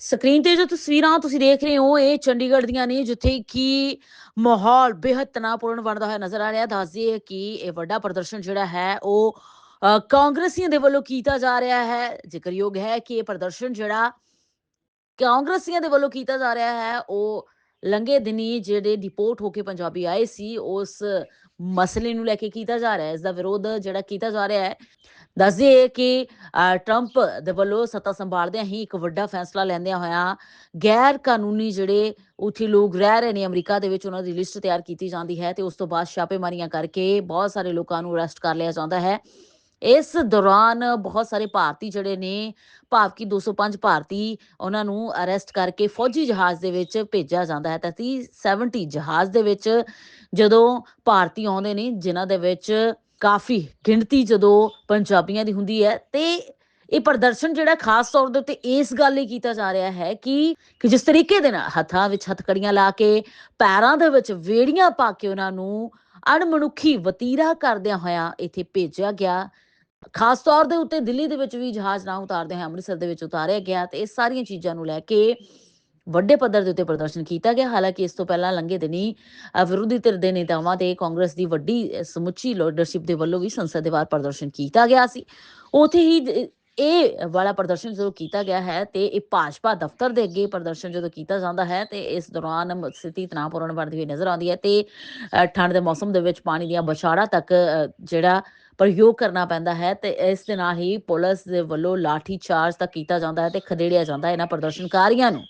Screen ਤੇ ਜੋ ਤਸਵੀਰਾਂ ਤੁਸੀਂ ਦੇਖ ਰਹੇ ਹੋ, ਇਹ ਚੰਡੀਗੜ੍ਹ ਦੀਆਂ ਨੇ, ਜਿੱਥੇ ਕਿ ਮਾਹੌਲ ਬੇहद ਤਣਾਅਪੂਰਨ ਬਣਦਾ ਹੋਇਆ ਨਜ਼ਰ ਆ ਰਿਹਾ। ਦੱਸ ਦਈਏ ਕਿ ਇਹ ਵੱਡਾ ਪ੍ਰਦਰਸ਼ਨ ਜਿਹੜਾ ਹੈ, ਉਹ ਕਾਂਗਰਸੀਆਂ ਦੇ ਵੱਲੋਂ ਕੀਤਾ ਜਾ ਰਿਹਾ ਹੈ। ਜ਼ਿਕਰਯੋਗ ਹੈ ਕਿ ਇਹ ਪ੍ਰਦਰਸ਼ਨ ਜਿਹੜਾ ਕਾਂਗਰਸੀਆਂ ਦੇ ਵੱਲੋਂ ਕੀਤਾ ਜਾ ਰਿਹਾ ਹੈ, ਉਹ ਲੰਗੇ ਦਿਨੀ ਜਿਹੜੇ ਡਿਪੋਰਟ ਹੋ ਕੇ ਪੰਜਾਬੀ ਆਏ ਸੀ, ਉਸ ਮਸਲੇ ਨੂੰ ਲੈ ਕੇ ਕੀਤਾ ਜਾ ਰਿਹਾ ਹੈ। ਇਸ ਦਾ ਵਿਰੋਧ ਜਿਹੜਾ ਕੀਤਾ ਜਾ ਰਿਹਾ ਹੈ। ਦੱਸਦੇ ਕਿ ਟਰੰਪ ਦੇ ਵੱਲੋਂ ਸੱਤਾ ਸੰਭਾਲਦਿਆਂ ਹੀ ਇੱਕ ਵੱਡਾ ਫੈਸਲਾ ਲੈਂਦਿਆਂ ਹੋਇਆ ਗੈਰ ਕਾਨੂੰਨੀ ਜਿਹੜੇ ਉੱਥੇ ਲੋਕ ਰਹਿ ਰਹੇ ਨੇ ਅਮਰੀਕਾ ਦੇ ਵਿੱਚ, ਉਹਨਾਂ ਦੀ ਲਿਸਟ ਤਿਆਰ ਕੀਤੀ ਜਾਂਦੀ ਹੈ ਤੇ ਉਸ ਤੋਂ ਬਾਅਦ ਛਾਪੇਮਾਰੀਆਂ ਕਰਕੇ ਬਹੁਤ ਸਾਰੇ ਲੋਕਾਂ ਨੂੰ ਅਰੈਸਟ ਕਰ ਲਿਆ ਜਾਂਦਾ ਹੈ। ਇਸ ਦੌਰਾਨ ਬਹੁਤ ਸਾਰੇ ਭਾਰਤੀ ਜਿਹੜੇ ਨੇ ਭਾਵ ਕਿ 205 ਭਾਰਤੀ, ਉਹਨਾਂ ਨੂੰ ਅਰੈਸਟ ਕਰਕੇ ਫੌਜੀ ਜਹਾਜ਼ ਦੇ ਵਿੱਚ ਭੇਜਿਆ ਜਾਂਦਾ ਹੈ। ਤਾਂ 30 70 ਜਹਾਜ਼ ਦੇ ਵਿੱਚ ਜਦੋਂ ਭਾਰਤੀ ਆਉਂਦੇ ਨੇ, ਜਿਨ੍ਹਾਂ ਦੇ ਵਿੱਚ ਕਾਫੀ ਗਿਣਤੀ ਜਦੋਂ ਪੰਜਾਬੀਆਂ ਦੀ ਹੁੰਦੀ ਹੈ ਤੇ ਇਹ ਪ੍ਰਦਰਸ਼ਨ ਜਿਹੜਾ ਖਾਸ ਤੌਰ ਦੇ ਉੱਤੇ ਇਸ ਗੱਲ ਲਈ ਕੀਤਾ ਜਾ ਰਿਹਾ ਹੈ ਕਿ ਕਿ ਜਿਸ ਤਰੀਕੇ ਦੇ ਨਾਲ ਹੱਥਾਂ ਵਿੱਚ ਹੱਥਕੜੀਆਂ ਲਾ ਕੇ, ਪੈਰਾਂ ਦੇ ਵਿੱਚ ਵੇੜੀਆਂ ਪਾ ਕੇ ਉਹਨਾਂ ਨੂੰ ਅਣਮਨੁੱਖੀ ਵਤੀਰਾ ਕਰਦਿਆਂ ਹੋਇਆਂ ਇੱਥੇ ਭੇਜਿਆ ਗਿਆ। ਖਾਸ ਤੌਰ ਦੇ ਉੱਤੇ ਦਿੱਲੀ ਦੇ ਵਿੱਚ ਵੀ ਜਹਾਜ਼ ਨਾ ਉਤਾਰਦੇ ਹੋਏ ਅੰਮ੍ਰਿਤਸਰ ਦੇ ਵਿੱਚ ਉਤਾਰਿਆ ਗਿਆ ਤੇ ਇਹ ਸਾਰੀਆਂ ਚੀਜ਼ਾਂ ਨੂੰ ਲੈ ਕੇ ਵੱਡੇ ਪੱਧਰ ਦੇ ਉੱਤੇ ਪ੍ਰਦਰਸ਼ਨ ਕੀਤਾ ਗਿਆ। ਹਾਲਾਂਕਿ ਇਸ ਤੋਂ ਪਹਿਲਾਂ ਲੰਘੇ ਦਿਨੀ ਵਿਰੋਧੀ ਧਿਰ ਦੇ ਨੇਤਾਵਾਂ ਤੇ ਕਾਂਗਰਸ ਦੀ ਵੱਡੀ ਸਮੁੱਚੀ ਲੀਡਰਸ਼ਿਪ ਦੇ ਵੱਲੋਂ ਵੀ ਸੰਸਦ ਦੇ ਬਾਹਰ ਪ੍ਰਦਰਸ਼ਨ ਕੀਤਾ ਗਿਆ ਸੀ। ਉਥੇ ਹੀ ਇਹ ਵਾਲਾ ਪ੍ਰਦਰਸ਼ਨ ਜਦੋਂ ਕੀਤਾ ਗਿਆ ਹੈ ਤੇ ਇਹ ਭਾਜਪਾ ਦਫ਼ਤਰ ਦੇ ਅੱਗੇ ਪ੍ਰਦਰਸ਼ਨ ਜਦੋਂ ਕੀਤਾ ਜਾਂਦਾ ਹੈ ਤੇ ਇਸ ਦੌਰਾਨ ਸਥਿਤੀ ਤਣਾਅਪੂਰਨ ਬਣਦੀ ਹੋਈ ਨਜ਼ਰ ਆਉਂਦੀ ਹੈ ਤੇ ਅ, ਠੰਡ ਦੇ ਮੌਸਮ ਦੇ ਵਿੱਚ ਪਾਣੀ ਦੀਆਂ ਬਸ਼ਾਰਾਂ ਤੱਕ ਜਿਹੜਾ ਪ੍ਰਯੋਗ ਕਰਨਾ ਪੈਂਦਾ ਹੈ ਤੇ ਇਸ ਦੇ ਨਾਲ ਹੀ ਪੁਲਿਸ ਦੇ ਵੱਲੋਂ ਲਾਠੀ ਚਾਰਜ ਤੱਕ ਕੀਤਾ ਜਾਂਦਾ ਹੈ ਤੇ ਖਦੇੜਿਆ ਜਾਂਦਾ ਹੈ ਇਹਨਾਂ ਪ੍ਰਦਰਸ਼ਨਕਾਰੀਆਂ ਨੂੰ।